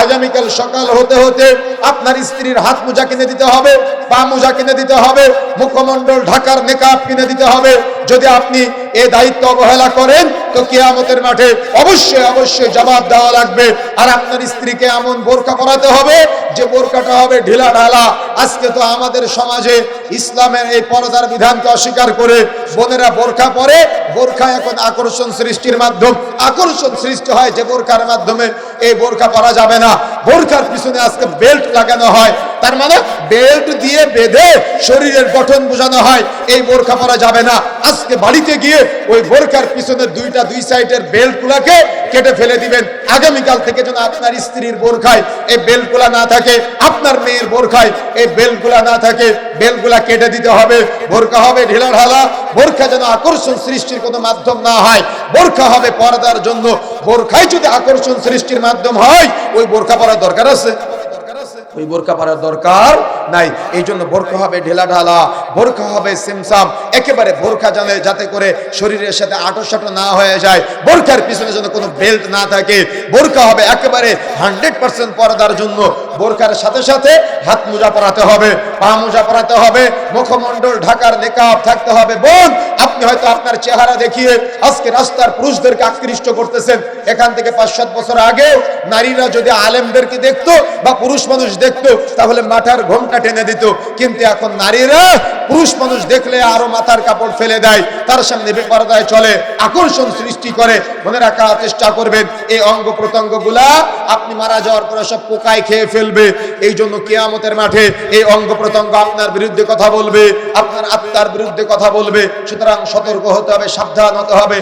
আগামীকাল সকাল হতে হতে আপনার স্ত্রীর হাত মোজা কিনে দিতে হবে, পা মোজা কিনে দিতে হবে, মুখমণ্ডল ঢাকার মেকআপ কিনে দিতে হবে। যদি আপনি এ দায়িত্ব অবহেলা করেন, তো কেয়ামতের মাঠে অবশ্যই অবশ্যই জবাব দেওয়া লাগবে। আর আপনার স্ত্রীকে এমন বোরকা পরাতে হবে, যে বোরকাটা হবে ঢিলা ঢালা। আজকে তো আমাদের সমাজে ইসলামের এই পর্দার বিধানকে অস্বীকার করে বোনেরা বোরখা পরে, বোরখা এখন আকর্ষণ সৃষ্টির মাধ্যম। আকর্ষণ সৃষ্টি হয় যে বোরখার মাধ্যমে। এই বোরখা পরা যাবে না। বোরখার পিছনে আজকে বেল্ট লাগানো হয়। তার মানে বেল্ট দিয়ে বেঁধে শরীরের গঠন বোঝানো হয়। এই বোরখা পরা যাবে না। আজকে বাড়িতে গিয়ে ওই বোরকার পিছনে দুইটা, দুই সাইডের বেল্ট গুলাকে কেটে ফেলে দিবেন। আগামীকাল থেকে যেন আপনার স্ত্রীর বোরখায় এই বেল্টগুলা না থাকে, আপনার মেয়ের বোরখায় এই বেল্টগুলা না থাকে বেল্টগুলা কেটে দিতে হবে। বোরখা হবে ঢিলা ঢালা বোরখা যেন আকর্ষণ সৃষ্টির কোনো মাধ্যম না হয়। বোরখা হবে পর্দার জন্য। বোরখায় যদি আকর্ষণ সৃষ্টির মাধ্যম হয়, ওই বোরখা পরার দরকার আছে। ওই বোরকা পরার দরকার নাই। এই জন্য বোরখা হবে ঢেলা ঢালা, বোরখা হবে সিমসাম, একেবারে বোরখা জানে যাতে করে শরীরের সাথে আটো সাটো না হয়ে যায়। বোরখার পিছনে যেন কোনো বেল্ট না থাকে। বোরখা হবে একেবারে হান্ড্রেড পার্সেন্ট পর্দার জন্য। বোরখার সাথে সাথে হাত মোজা পরাতে হবে, পা মোজা পরাতে হবে, মুখমণ্ডল, ঢাকার নেকাব থাকতে হবে। বোন আপনি হয়তো আপনার চেহারা দেখিয়ে আজকে রাস্তার পুরুষদেরকে আকৃষ্ট করতেছেন। এখান থেকে পাঁচ সাত বছর আগে নারীরা যদি আলেমদেরকে দেখতো বা পুরুষ মানুষ দেখতো, তাহলে মাঠার ঘোমটা টেনে দিত। কিন্তু এখন নারীরা পুরুষ মানুষ দেখলে আরও মাথার কাপড় ফেলে দেয়, তার সামনে বেপরদায় চলে, আকর্ষণ সৃষ্টি করে, মনে রাখার চেষ্টা করবেন, এই অঙ্গ প্রত্যঙ্গ আপনি মারা যাওয়ার পরে সব পোকায় খেয়ে ফেলবে। এই জন্য কেয়ামতের মাঠে এই অঙ্গ প্রত্যঙ্গ আপনার বিরুদ্ধে কথা বলবে, আপনার আত্মার বিরুদ্ধে কথা বলবে, সুতরাং সতর্ক হতে হবে, সাবধান হতে হবে।